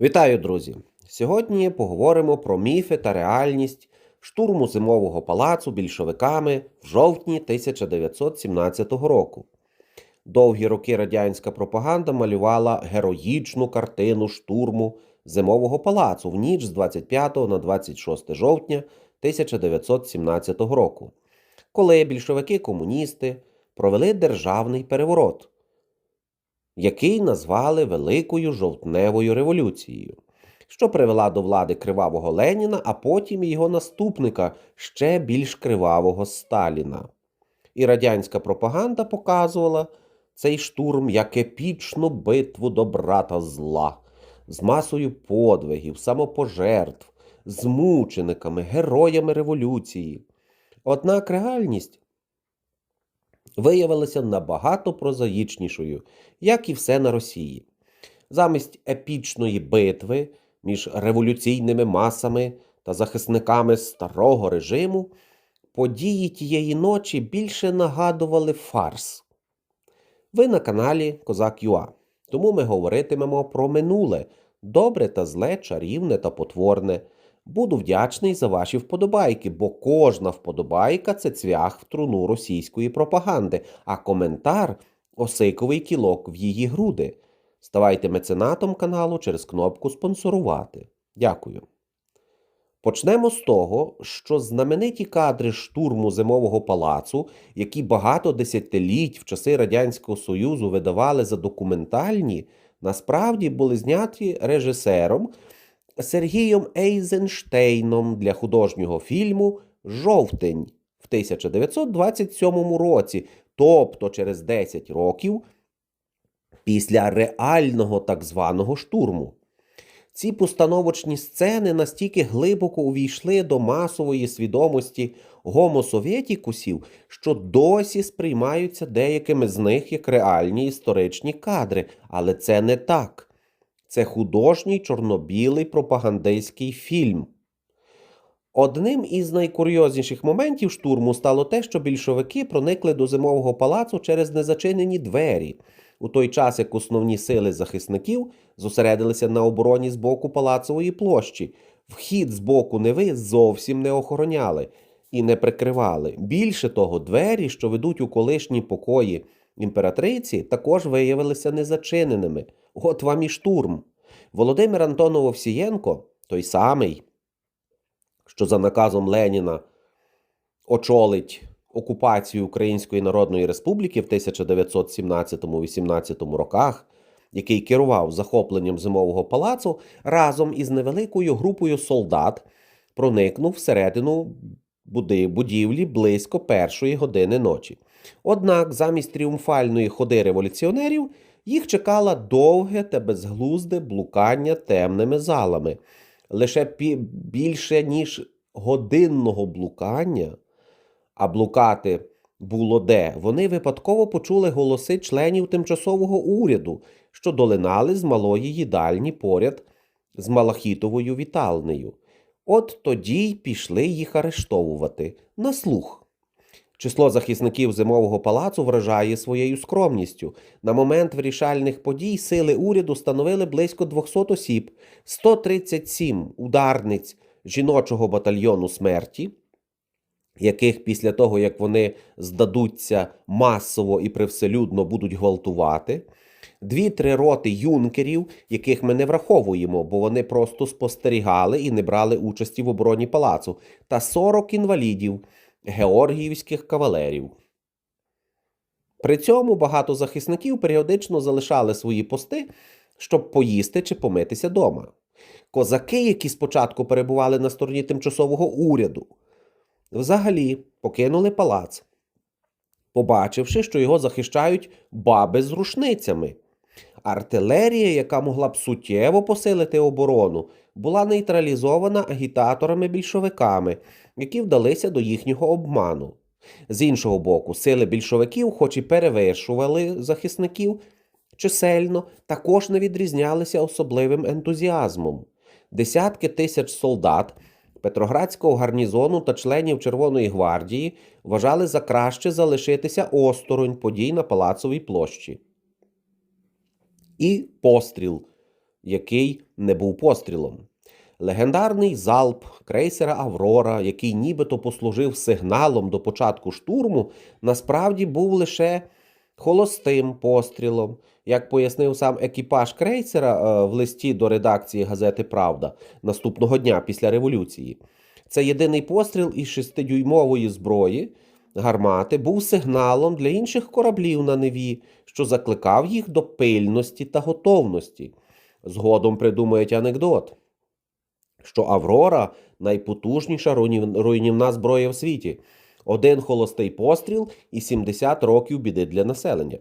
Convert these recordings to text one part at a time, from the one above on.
Вітаю, друзі! Сьогодні поговоримо про міфи та реальність штурму зимового палацу більшовиками в жовтні 1917 року. Довгі роки радянська пропаганда малювала героїчну картину штурму зимового палацу в ніч з 25 на 26 жовтня 1917 року, коли більшовики-комуністи провели державний переворот який назвали Великою жовтневою революцією, що привела до влади кривавого Леніна, а потім його наступника ще більш кривавого Сталіна. І радянська пропаганда показувала цей штурм як епічну битву добра та зла, з масою подвигів, самопожертв, з мучениками, героями революції. Однак реальність виявилася набагато прозаїчнішою, як і все на Росії. Замість епічної битви між революційними масами та захисниками старого режиму події тієї ночі більше нагадували фарс. Ви на каналі Козак Юа, тому ми говоритимемо про минуле, добре та зле, чарівне та потворне. Буду вдячний за ваші вподобайки, бо кожна вподобайка це цвях в труну російської пропаганди, а коментар осиковий кілок в її груди. Ставайте меценатом каналу через кнопку спонсорувати. Дякую. Почнемо з того, що знамениті кадри штурму зимового палацу, які багато десятиліть в часи Радянського Союзу видавали за документальні, насправді були зняті режисером. Сергієм Ейзенштейном для художнього фільму Жовтень в 1927 році, тобто через 10 років після реального так званого штурму. Ці постановочні сцени настільки глибоко увійшли до масової свідомості гомосовєтікусів, що досі сприймаються деякими з них як реальні історичні кадри, але це не так. Це художній чорно-білий пропагандистський фільм. Одним із найкурйозніших моментів штурму стало те, що більшовики проникли до зимового палацу через незачинені двері, у той час як основні сили захисників зосередилися на обороні з боку палацової площі. Вхід з боку Неви зовсім не охороняли і не прикривали. Більше того, двері, що ведуть у колишні покої імператриці, також виявилися незачиненими. От вам і штурм. Володимир Антонов Овсієнко, той самий, що за наказом Леніна очолить окупацію Української Народної Республіки в 1917-18 роках, який керував захопленням зимового палацу, разом із невеликою групою солдат проникнув всередину будівлі близько першої години ночі. Однак замість тріумфальної ходи революціонерів їх чекало довге та безглузде блукання темними залами. Лише більше ніж годинного блукання, а блукати було де, вони випадково почули голоси членів тимчасового уряду, що долинали з малої їдальні поряд з Малахітовою вітальнею. От тоді й пішли їх арештовувати на слух. Число захисників зимового палацу вражає своєю скромністю. На момент вирішальних подій сили уряду становили близько 200 осіб, 137 ударниць жіночого батальйону смерті, яких після того, як вони здадуться масово і привселюдно будуть гвалтувати. Дві-три роти юнкерів, яких ми не враховуємо, бо вони просто спостерігали і не брали участі в обороні палацу, та 40 інвалідів георгіївських кавалерів. При цьому багато захисників періодично залишали свої пости, щоб поїсти чи помитися дома. Козаки, які спочатку перебували на стороні тимчасового уряду, взагалі покинули палац, побачивши, що його захищають баби з рушницями. Артилерія, яка могла б суттєво посилити оборону, була нейтралізована агітаторами-більшовиками, які вдалися до їхнього обману. З іншого боку, сили більшовиків, хоч і перевершували захисників чисельно, також не відрізнялися особливим ентузіазмом. Десятки тисяч солдат Петроградського гарнізону та членів Червоної гвардії вважали за краще залишитися осторонь подій на Палацовій площі. І постріл який не був пострілом. Легендарний залп крейсера Аврора, який нібито послужив сигналом до початку штурму, насправді був лише холостим пострілом. Як пояснив сам екіпаж крейсера е, в листі до редакції газети Правда наступного дня після революції, це єдиний постріл із шестидюймової зброї гармати був сигналом для інших кораблів на Неві, що закликав їх до пильності та готовності. Згодом придумають анекдот, що Аврора найпотужніша руйнівна зброя в світі. Один холостий постріл і 70 років біди для населення.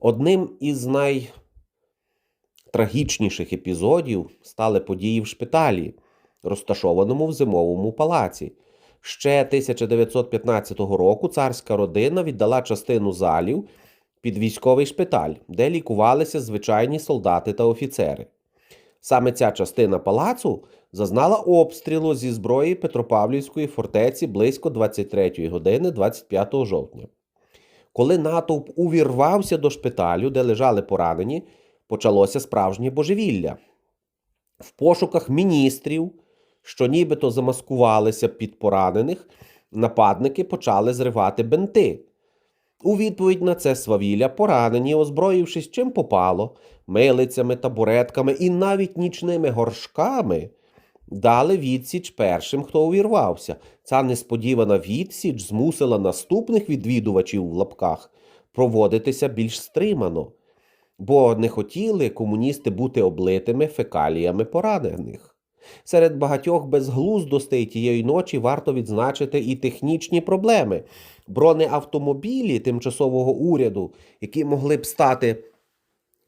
Одним із найтрагічніших епізодів стали події в шпиталі, розташованому в зимовому палаці. Ще 1915 року царська родина віддала частину залів під військовий шпиталь, де лікувалися звичайні солдати та офіцери. Саме ця частина палацу зазнала обстрілу зі зброї Петропавлівської фортеці близько 23 години 25 жовтня. Коли натовп увірвався до шпиталю, де лежали поранені, почалося справжнє божевілля. В пошуках міністрів, що нібито замаскувалися під поранених, нападники почали зривати бенти. У відповідь на це свавілля поранені, озброївшись чим попало, милицями, табуретками і навіть нічними горшками, дали відсіч першим, хто увірвався. Ця несподівана відсіч змусила наступних відвідувачів в лапках проводитися більш стримано, бо не хотіли комуністи бути облитими фекаліями поранених. Серед багатьох безглуздостей тієї ночі варто відзначити і технічні проблеми. Бронеавтомобілі тимчасового уряду, які могли б стати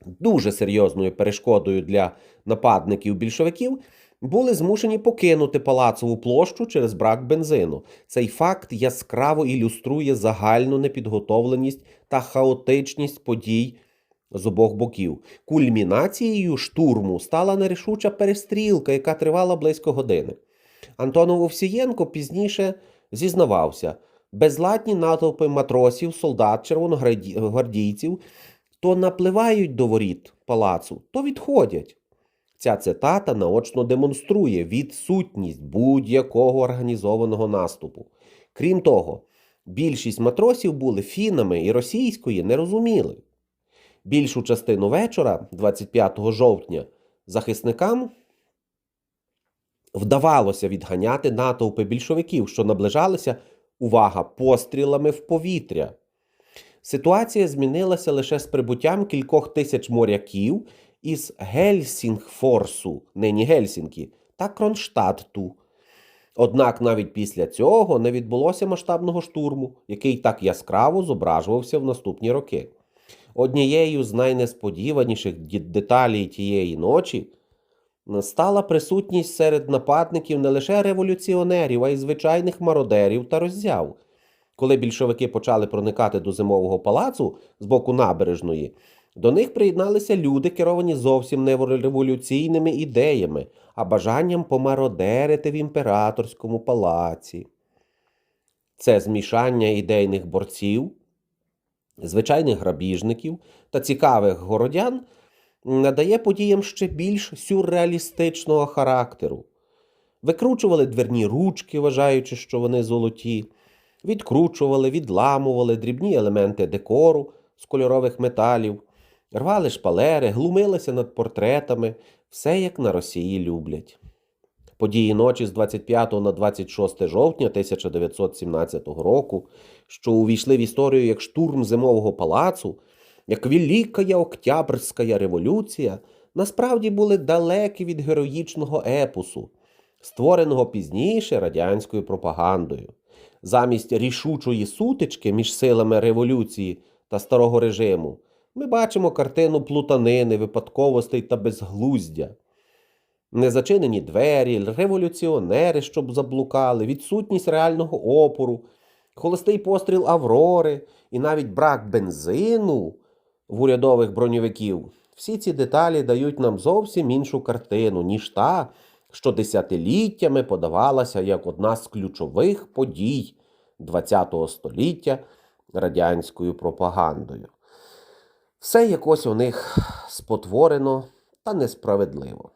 дуже серйозною перешкодою для нападників більшовиків, були змушені покинути палацову площу через брак бензину. Цей факт яскраво ілюструє загальну непідготовленість та хаотичність подій з обох боків. Кульмінацією штурму стала нерішуча перестрілка, яка тривала близько години. Антонов Овсієнко пізніше зізнавався, безладні натовпи матросів, солдат, червоногвардійців то напливають до воріт палацу, то відходять. Ця цитата наочно демонструє відсутність будь-якого організованого наступу. Крім того, більшість матросів були фінами і російської не розуміли. Більшу частину вечора, 25 жовтня, захисникам вдавалося відганяти натовпи більшовиків, що наближалися, увага, пострілами в повітря. Ситуація змінилася лише з прибуттям кількох тисяч моряків із Гельсінгфорсу, нині Гельсінкі, та Кронштадту. Однак навіть після цього не відбулося масштабного штурму, який так яскраво зображувався в наступні роки. Однією з найнесподіваніших деталей тієї ночі стала присутність серед нападників не лише революціонерів, а й звичайних мародерів та роззяв. Коли більшовики почали проникати до зимового палацу з боку набережної, до них приєдналися люди, керовані зовсім не революційними ідеями, а бажанням помародерити в імператорському палаці. Це змішання ідейних борців, звичайних грабіжників та цікавих городян надає подіям ще більш сюрреалістичного характеру. Викручували дверні ручки, вважаючи, що вони золоті, відкручували, відламували дрібні елементи декору з кольорових металів, рвали шпалери, глумилися над портретами, все як на Росії люблять. Події ночі з 25 на 26 жовтня 1917 року, що увійшли в історію як штурм зимового палацу, як Велика Октябрьська революція, насправді були далекі від героїчного епосу, створеного пізніше радянською пропагандою. Замість рішучої сутички між силами революції та старого режиму ми бачимо картину плутанини, випадковостей та безглуздя. Незачинені двері, революціонери, щоб заблукали, відсутність реального опору, холостий постріл Аврори і навіть брак бензину в урядових броньовиків. Всі ці деталі дають нам зовсім іншу картину, ніж та, що десятиліттями подавалася як одна з ключових подій ХХ століття радянською пропагандою. Все якось у них спотворено та несправедливо.